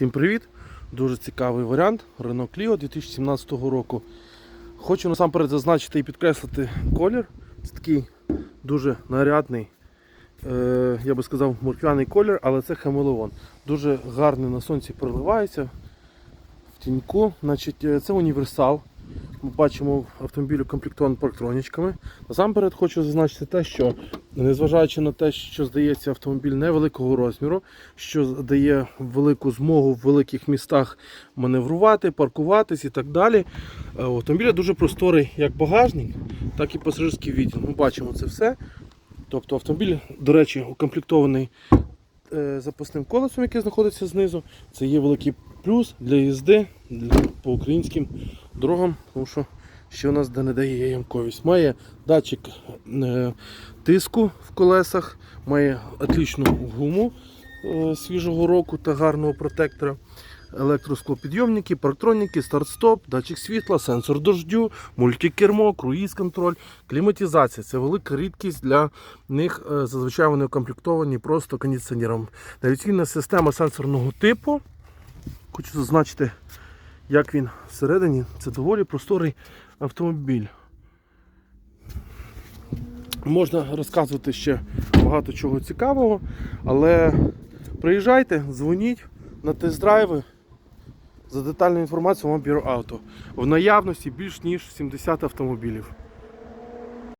Всім привіт! Дуже цікавий варіант Renault Clio 2017 року. Хочу насамперед зазначити і підкреслити колір. Це такий дуже нарядний, е, я би сказав, морквяний колір, але це хамелеон. Дуже гарний на сонці проливається в тіньку. Значить, е, це універсал. Ми бачимо автомобіль укомплектований парктронічками. Насамперед хочу зазначити те, що незважаючи на те, що здається автомобіль невеликого розміру, що дає велику змогу в великих містах маневрувати, паркуватись і так далі. е, У автомобіля дуже просторий як багажник, так і пасажирський відділ. Ми бачимо це все. Тобто автомобіль, до речі, укомплектований е, запасним колесом, яке знаходиться знизу. Це є великий плюс для їзди для, по українським дорогам, тому що ще у нас не дає ямковість. Має датчик е, тиску в колесах, має отлічну гуму е, свіжого року та гарного протектора. Електросклопідйомники, парктроніки, старт-стоп, датчик світла, сенсор дождю, мультикермо, круїз-контроль, кліматизація. Це велика рідкість для них. е, Зазвичай вони укомплектовані просто кондиціонером. Навіційна система сенсорного типу. Хочу зазначити, як він всередині. Це доволі просторий автомобіль. Можна розказувати ще багато чого цікавого, але приїжджайте, дзвоніть на тест-драйви. За детальну інформацію вам бюро авто. В наявності більш ніж 70 автомобілів.